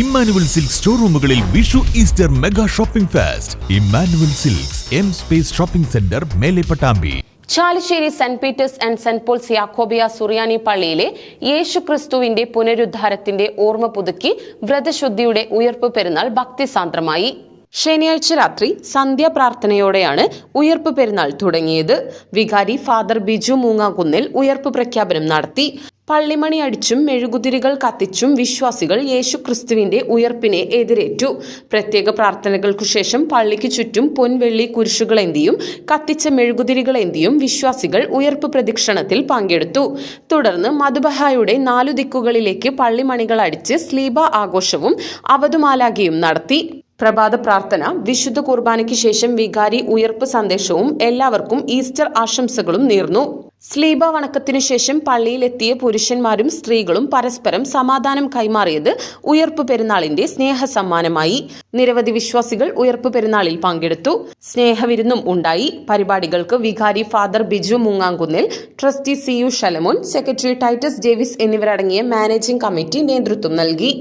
Emmanuel Silks ഷോറൂമുകളിൽ Vishu Easter mega shopping fest. Emmanuel Silks M space shopping center മേലെ Pattambi Chalissery Saint Peter's and Saint Paul's യാക്കോബിയ സുറിയാനി പള്ളിയിലെ യേശു ക്രിസ്തുവിന്റെ പുനരുദ്ധാരത്തിന്റെ ഓർമ്മ പുതുക്കി വ്രതശുദ്ധിയുടെ ഉയർപ്പ് പെരുന്നാൾ ഭക്തിസാന്ദ്രമായി. ശനിയാഴ്ച രാത്രി സന്ധ്യാപ്രാർത്ഥനയോടെയാണ് ഉയർപ്പ് പെരുന്നാൾ തുടങ്ങിയത്. വികാരി ഫാദർ ബിജു മൂങ്ങാകുന്നിൽ ഉയർപ്പ് പ്രഖ്യാപനം നടത്തി. പള്ളിമണി അടിച്ചും മെഴുകുതിരികൾ കത്തിച്ചും വിശ്വാസികൾ യേശു ക്രിസ്തുവിന്റെ ഉയർപ്പിനെ എതിരേറ്റു. പ്രത്യേക പ്രാർത്ഥനകൾക്കു ശേഷം പള്ളിക്ക് ചുറ്റും പൊൻവെള്ളി കുരിശുകളേന്തിയും കത്തിച്ച മെഴുകുതിരികളേന്തിയും വിശ്വാസികൾ ഉയർപ്പ് പ്രദക്ഷിണത്തിൽ പങ്കെടുത്തു. തുടർന്ന് മധുബഹായുടെ നാലു ദിക്കുകളിലേക്ക് പള്ളിമണികൾ അടിച്ച് സ്ലീബ ആഘോഷവും അവധുമാലാകിയും നടത്തി. പ്രഭാത പ്രാർത്ഥന വിശുദ്ധ കുർബാനയ്ക്ക് ശേഷം വികാരി ഉയർപ്പ് സന്ദേശവും എല്ലാവർക്കും ഈസ്റ്റർ ആശംസകളും നേർന്നു. സ്ലീബ വണക്കത്തിനു ശേഷം പള്ളിയിലെത്തിയ പുരുഷന്മാരും സ്ത്രീകളും പരസ്പരം സമാധാനം കൈമാറിയത് ഉയർപ്പ് പെരുന്നാളിന്റെ സ്നേഹ സമ്മാനമായി നിരവധി വിശ്വാസികൾ ഉയർപ്പ് പെരുന്നാളിൽ പങ്കെടുത്തു. സ്നേഹവിരുന്നും ഉണ്ടായി. പരിപാടികൾക്ക് വികാരി father Biju Mungankunnil trustee C U Shalamon secretary Titus Davis എന്നിവരടങ്ങിയ മാനേജിംഗ് കമ്മിറ്റി നേതൃത്വം നൽകി.